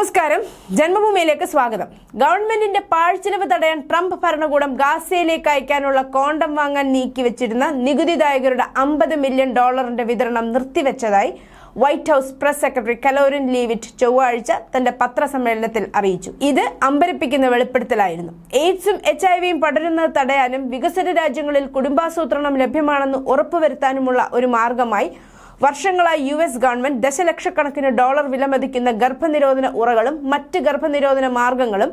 നമസ്കാരം. ജന്മഭൂമിയിലേക്ക് സ്വാഗതം. ഗവൺമെന്റിന്റെ പാഴ്ചെലവ് തടയാൻ ട്രംപ് ഭരണകൂടം ഗാസയിലേക്ക് അയക്കാനുള്ള കോണ്ടം വാങ്ങാൻ നീക്കിവെച്ചിരുന്ന നികുതിദായകരുടെ അമ്പത് മില്യൺ ഡോളറിന്റെ വിതരണം നിർത്തിവെച്ചതായി White House press secretary Karoline Leavitt ചൊവ്വാഴ്ച തന്റെ പത്രസമ്മേളനത്തിൽ അറിയിച്ചു. ഇത് അമ്പരപ്പിക്കുന്ന വെളിപ്പെടുത്തലായിരുന്നു. എയ്ഡ്സും എച്ച് ഐ വിയും പടരുന്നത് തടയാനും വികസന രാജ്യങ്ങളിൽ കുടുംബാസൂത്രണം ലഭ്യമാണെന്ന് ഉറപ്പുവരുത്താനുമുള്ള ഒരു മാർഗമായി വർഷങ്ങളായി യു എസ് ഗവൺമെന്റ് ദശലക്ഷക്കണക്കിന് ഡോളർ വിലമതിക്കുന്ന ഗർഭനിരോധന ഉറകളും മറ്റ് ഗർഭനിരോധന മാർഗങ്ങളും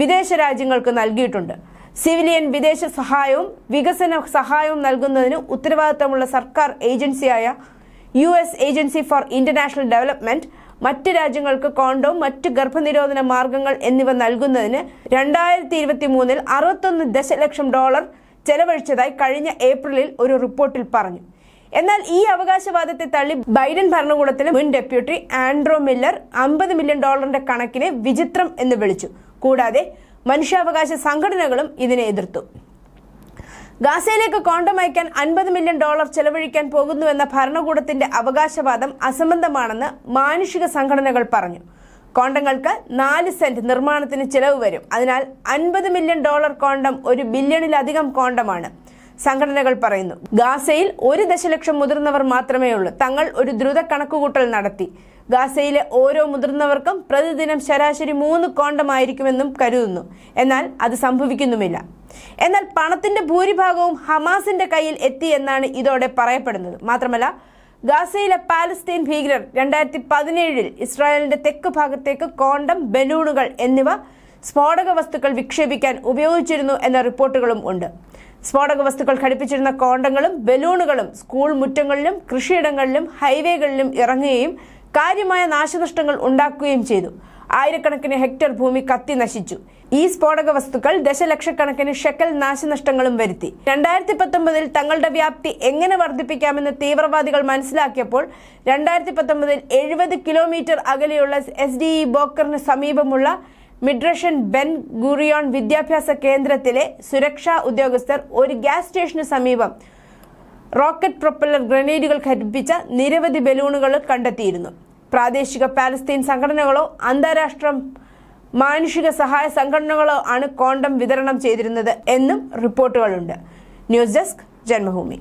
വിദേശ രാജ്യങ്ങൾക്ക് നൽകിയിട്ടുണ്ട്. സിവിലിയൻ വിദേശ സഹായവും വികസന സഹായവും നൽകുന്നതിന് ഉത്തരവാദിത്തമുള്ള സർക്കാർ ഏജൻസിയായ U S agency for international development മറ്റ് രാജ്യങ്ങൾക്ക് കോണ്ടോം മറ്റ് ഗർഭനിരോധന മാർഗങ്ങൾ എന്നിവ നൽകുന്നതിന് രണ്ടായിരത്തി ഇരുപത്തി മൂന്നിൽ അറുപത്തൊന്ന് ദശലക്ഷം ഡോളർ ചെലവഴിച്ചതായി കഴിഞ്ഞ ഏപ്രിലിൽ ഒരു റിപ്പോർട്ടിൽ പറഞ്ഞു. എന്നാൽ ഈ അവകാശവാദത്തെ തള്ളി ബൈഡൻ ഭരണകൂടത്തിലെ മുൻ ഡെപ്യൂട്ടി ആൻഡ്രോ മില്ലർ അമ്പത് മില്യൺ ഡോളറിന്റെ കണക്കിനെ വിചിത്രം എന്ന് വിളിച്ചു. കൂടാതെ മനുഷ്യാവകാശ സംഘടനകളും ഇതിനെ എതിർത്തു. ഗാസയിലേക്ക് കോണ്ടം അയക്കാൻ അൻപത് മില്യൺ ഡോളർ ചെലവഴിക്കാൻ പോകുന്നുവെന്ന ഭരണകൂടത്തിന്റെ അവകാശവാദം അസംബന്ധമാണെന്ന് മാനുഷിക സംഘടനകൾ പറഞ്ഞു. കോണ്ടങ്ങൾക്ക് നാല് സെന്റ് നിർമ്മാണത്തിന് ചിലവ് വരും. അതിനാൽ അൻപത് മില്യൺ ഡോളർ കോണ്ടം ഒരു ബില്യണിലധികം കോണ്ടമാണ് സംഘടനകൾ പറയുന്നു. ഗാസയിൽ ഒരു ദശലക്ഷം മുതിർന്നവർ മാത്രമേ ഉള്ളൂ. തങ്ങൾ ഒരു ദ്രുത കണക്കുകൂട്ടൽ നടത്തി. ഗാസയിലെ ഓരോ മുതിർന്നവർക്കും പ്രതിദിനം ശരാശരി മൂന്ന് കോണ്ടമായിരിക്കുമെന്നും കരുതുന്നു. എന്നാൽ അത് സംഭവിക്കുന്നുമില്ല. എന്നാൽ പണത്തിന്റെ ഭൂരിഭാഗവും ഹമാസിന്റെ കയ്യിൽ എത്തി എന്നാണ് ഇതോടെ പറയപ്പെടുന്നത്. മാത്രമല്ല ഗാസയിലെ പാലസ്തീൻ ഭീകരർ രണ്ടായിരത്തി പതിനേഴിൽ ഇസ്രായേലിന്റെ തെക്ക് ഭാഗത്തേക്ക് കോണ്ടം ബലൂണുകൾ എന്നിവ സ്ഫോടക വസ്തുക്കൾ വിക്ഷേപിക്കാൻ ഉപയോഗിച്ചിരുന്നു എന്ന റിപ്പോർട്ടുകളും ഉണ്ട്. സ്ഫോടക വസ്തുക്കൾ ഘടിപ്പിച്ചിരുന്ന കോണ്ടങ്ങളും ബലൂണുകളും സ്കൂൾ മുറ്റങ്ങളിലും കൃഷിയിടങ്ങളിലും ഹൈവേകളിലും ഇറങ്ങുകയും കാര്യമായ നാശനഷ്ടങ്ങൾ ഉണ്ടാക്കുകയും ചെയ്തു. ആയിരക്കണക്കിന് ഹെക്ടർ ഭൂമി കത്തി നശിച്ചു. ഈ സ്ഫോടക വസ്തുക്കൾ ദശലക്ഷക്കണക്കിന് ഷെക്കൽ നാശനഷ്ടങ്ങളും വരുത്തി. രണ്ടായിരത്തി പത്തൊമ്പതിൽ തങ്ങളുടെ വ്യാപ്തി എങ്ങനെ വർദ്ധിപ്പിക്കാമെന്ന് തീവ്രവാദികൾ മനസ്സിലാക്കിയപ്പോൾ രണ്ടായിരത്തി പത്തൊമ്പതിൽ എഴുപത് കിലോമീറ്റർ അകലെയുള്ള എസ് ഡി ഇ ബോക്കറിന് സമീപമുള്ള മിഡ്രഷൻ ബെൻ ഗുറിയോൺ വിദ്യാഭ്യാസ കേന്ദ്രത്തിലെ സുരക്ഷാ ഉദ്യോഗസ്ഥർ ഒരു ഗ്യാസ് സ്റ്റേഷന് സമീപം റോക്കറ്റ് പ്രൊപ്പല്ലർ ഗ്രനേഡുകൾ ഘടിപ്പിച്ച നിരവധി ബലൂണുകൾ കണ്ടെത്തിയിരുന്നു. പ്രാദേശിക പാലസ്തീൻ സംഘടനകളോ അന്താരാഷ്ട്ര മാനുഷിക സഹായ സംഘടനകളോ ആണ് കോണ്ടം വിതരണം ചെയ്തിരുന്നത് എന്നും റിപ്പോർട്ടുകളുണ്ട്. News desk Janmabhumi.